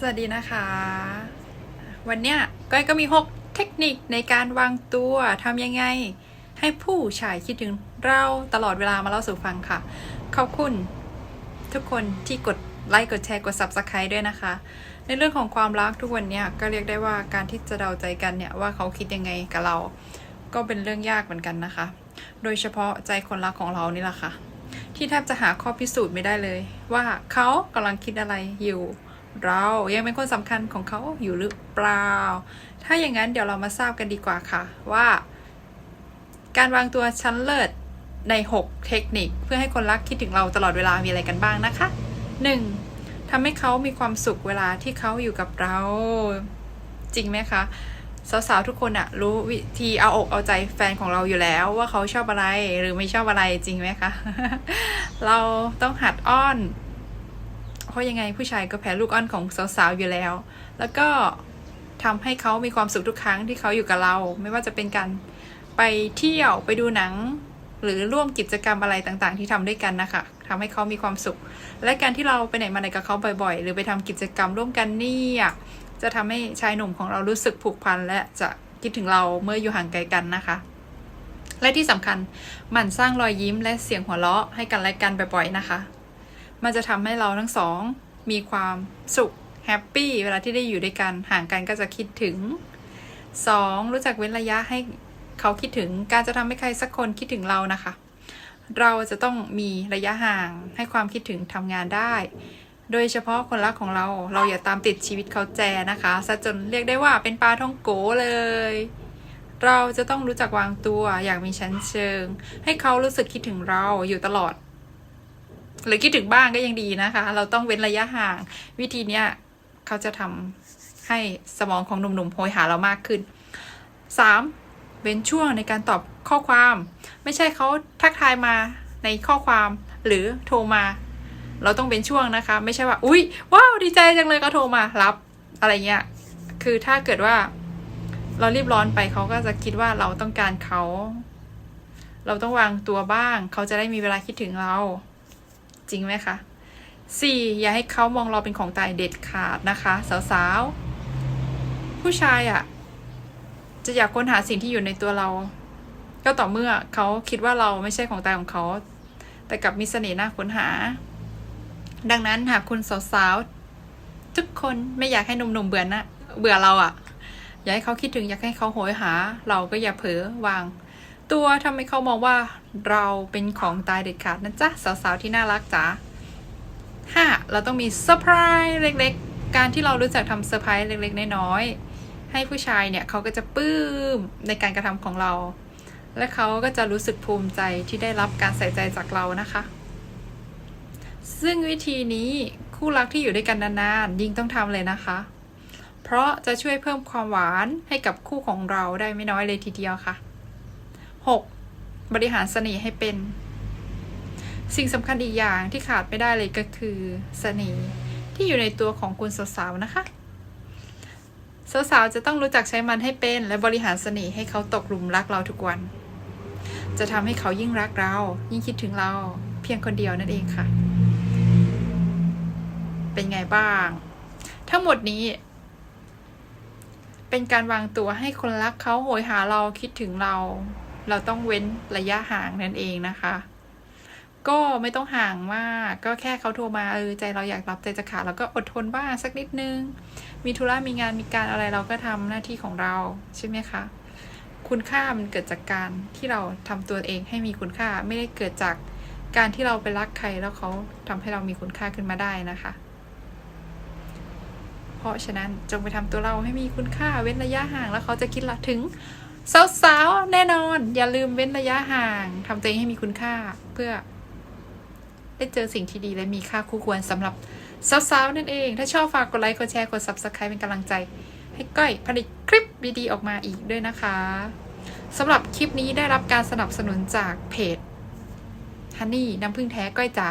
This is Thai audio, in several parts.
สวัสดีนะคะ วันเนี้ยก้อยก็มี 6 เทคนิคในการวางตัวทำยังไง ให้ผู้ชายคิดถึงเราตลอดเวลามาเล่าสู่ฟังค่ะ ขอบคุณทุกคนที่กดไลค์กดแชร์กด Subscribe ด้วยนะคะ ในเรื่องของความรักทุกวันเนี้ยก็เรียกได้ว่าการที่จะเดาใจกันเนี่ยว่าเขาคิดยังไงกับเรา ก็เป็นเรื่องยากเหมือนกันนะคะ โดยเฉพาะใจคนรักของเรานี่แหละค่ะ ที่แทบจะหาข้อพิสูจน์ไม่ได้เลย ว่าเขากำลังคิดอะไรอยู่ เรายังเป็นคนสำคัญของเขาอยู่หรือเปล่า ถ้าอย่างนั้นเดี๋ยวเรามาทราบกันดีกว่าค่ะว่า การวางตัวชั้นเลิศใน 6 เทคนิค เพื่อให้คนรักคิดถึงเราตลอดเวลามีอะไรกันบ้างนะคะ 1. ทำให้เขามีความสุขเวลาที่เขาอยู่กับเรา จริงไหมคะสาวๆทุกคนอะรู้วิธีเอาอกเอาใจแฟนของเราอยู่แล้ว ว่าเขาชอบอะไรหรือไม่ชอบอะไรจริงไหมคะ เราต้องหัดอ้อน ราะยังไงผู้ชายก็แพ้ลูกอ้อนของสาวๆอยู่แล้ว แล้วก็ทำให้เขามีความสุขทุกครั้งที่เขาอยู่กับเรา ไม่ว่าจะเป็นการไปเที่ยวไปดูหนัง หรือร่วมกิจกรรมอะไรต่างๆ ที่ทำด้วยกันนะคะทำให้เขามีความสุข และการที่เราไปไหนมาไหนกับเขาบ่อยๆ หรือไปทำกิจกรรมร่วมกันนี่จะทำให้ชายหนุ่มของเรารู้สึกผูกพันและจะคิดถึงเราเมื่ออยู่ห่างไกลกันนะคะ และที่สำคัญหมั่นสร้างรอยยิ้มและเสียงหัวเราะให้กันและกันบ่อยๆนะคะ มันจะทำให้เราทั้งสอง มีความสุขแฮปปี้เวลาที่ได้อยู่ด้วยกันห่างกันก็จะคิดถึง 2. รู้จักเว้นระยะให้เขาคิดถึงการจะทำให้ใครสักคนคิดถึงเรานะคะ เราจะต้องมีระยะห่างให้ความคิดถึงทำงานได้ โดยเฉพาะคนรักของเราเราอย่าตามติดชีวิตเขาแจนะคะซะจนเรียกได้ว่าเป็นปลาท่องโกเลย เราจะต้องรู้จักวางตัวอย่างมีชั้นเชิง ให้เขารู้สึกคิดถึงเราอยู่ตลอด หรือคิดถึงบ้างก็ยังดีนะคะ เราต้องเว้นระยะห่าง วิธีเนี้ยเขาจะทำให้สมองของหนุ่มๆโหยหาเรามากขึ้น 3. เว้นช่วงในการตอบข้อความ ไม่ใช่เขาทักทายมาในข้อความหรือโทรมา เราต้องเว้นช่วงนะคะ ไม่ใช่ว่าอุ้ยว้าวดีใจจังเลยก็โทรมารับอะไรเงี้ยคือถ้าเกิดว่าเรารีบร้อนไปเขาก็จะคิดว่าเราต้องการเขา เราต้องวางตัวบ้าง เขาจะได้มีเวลาคิดถึงเรา จริงไหมคะสี่อย่าให้เขามองเราเป็นของตายเด็ดขาดนะคะ สาวๆ ผู้ชายอะ่ะ จะอยากค้นหาสิ่งที่อยู่ในตัวเรา ก็ต่อเมื่อเขาคิดว่าเราไม่ใช่ของตายของเขา แต่กลับมีเสน่ห์น่าค้นหา ดังนั้นหากคุณสาวๆ ทุกคนไม่อยากให้หนุ่มๆเบื่อนะเบื่อเราอะ่ะ อยากให้เขาคิดถึงอยากให้เขาโหยหา เราก็อย่าเผลอวาง ตัวทำให้เขามองว่าเราเป็นของตายเด็ดขาดนะจ๊ะ สาวๆ ที่น่ารักจ๋าห้าเราต้องมีเซอร์ไพรส์เล็กๆ การที่เรารู้จักทำเซอร์ไพรส์เล็กๆ น้อยๆ ให้ผู้ชายเนี่ยเขาก็จะปลื้มในการกระทำของเรา และเขาก็จะรู้สึกภูมิใจที่ได้รับการใส่ใจจากเรานะคะ ซึ่งวิธีนี้คู่รักที่อยู่ด้วยกันนานๆ ยิ่งต้องทำเลยนะคะ เพราะจะช่วยเพิ่มความหวานให้กับคู่ของเราได้ไม่น้อยเลยทีเดียวค่ะ 6. บริหารเสน่ห์ให้เป็น สิ่งสำคัญอีกอย่างที่ขาดไม่ได้เลยก็คือเสน่ห์ที่อยู่ในตัวของคุณสาวๆนะคะสาวๆจะต้องรู้จักใช้มันให้เป็น และบริหารเสน่ห์ให้เขาตกหลุมรักเราทุกวัน จะทำให้เขายิ่งรักเรา ยิ่งคิดถึงเราเพียงคนเดียวนั่นเองค่ะ เป็นไงบ้าง ทั้งหมดนี้ เป็นการวางตัวให้คนรักเขาโหยหาเราคิดถึงเรา เราต้องเว้นระยะห่างนั่นเองนะคะ ก็ไม่ต้องห่างมากก็แค่เขาโทรมาเออใจเราอยากรับใจจะขาดเราก็อดทนบ้างสักนิดนึง มีธุระมีงานมีการอะไรเราก็ทำหน้าที่ของเราใช่ไหมคะคุณค่ามันเกิดจากการที่เราทำตัวเองให้มีคุณค่าไม่ได้เกิดจากการที่เราไปรักใครแล้วเขาทำให้เรามีคุณค่าขึ้นมาได้นะคะ เพราะฉะนั้นจงไปทำตัวเราให้มีคุณค่าเว้นระยะห่างแล้วเขาจะคิดละถึง สาวๆ แน่นอน อย่าลืมเว้นระยะห่างทำตัวเองให้มีคุณค่าเพื่อ ได้เจอสิ่งที่ดีและมีค่าคู่ควรสำหรับสาวๆ นั่นเอง ถ้าชอบฝากกดไลค์กดแชร์กด Subscribe เป็นกำลังใจ ให้ก้อยผลิตคลิปดีๆออกมาอีกด้วยนะคะสำหรับคลิปนี้ได้รับการสนับสนุนจากเพจ Honey น้ำผึ้งแท้ก้อยจ๋า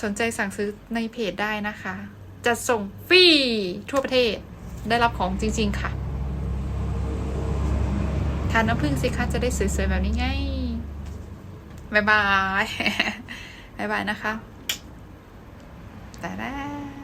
สนใจสั่งซื้อในเพจได้นะคะจะส่งฟรีทั่วประเทศ ได้รับของจริง ๆ ค่ะ ทานน้ำผึ้งสิคะจะได้สวยๆแบบนี้ไงบายบายบายบายนะคะแต่แล้ว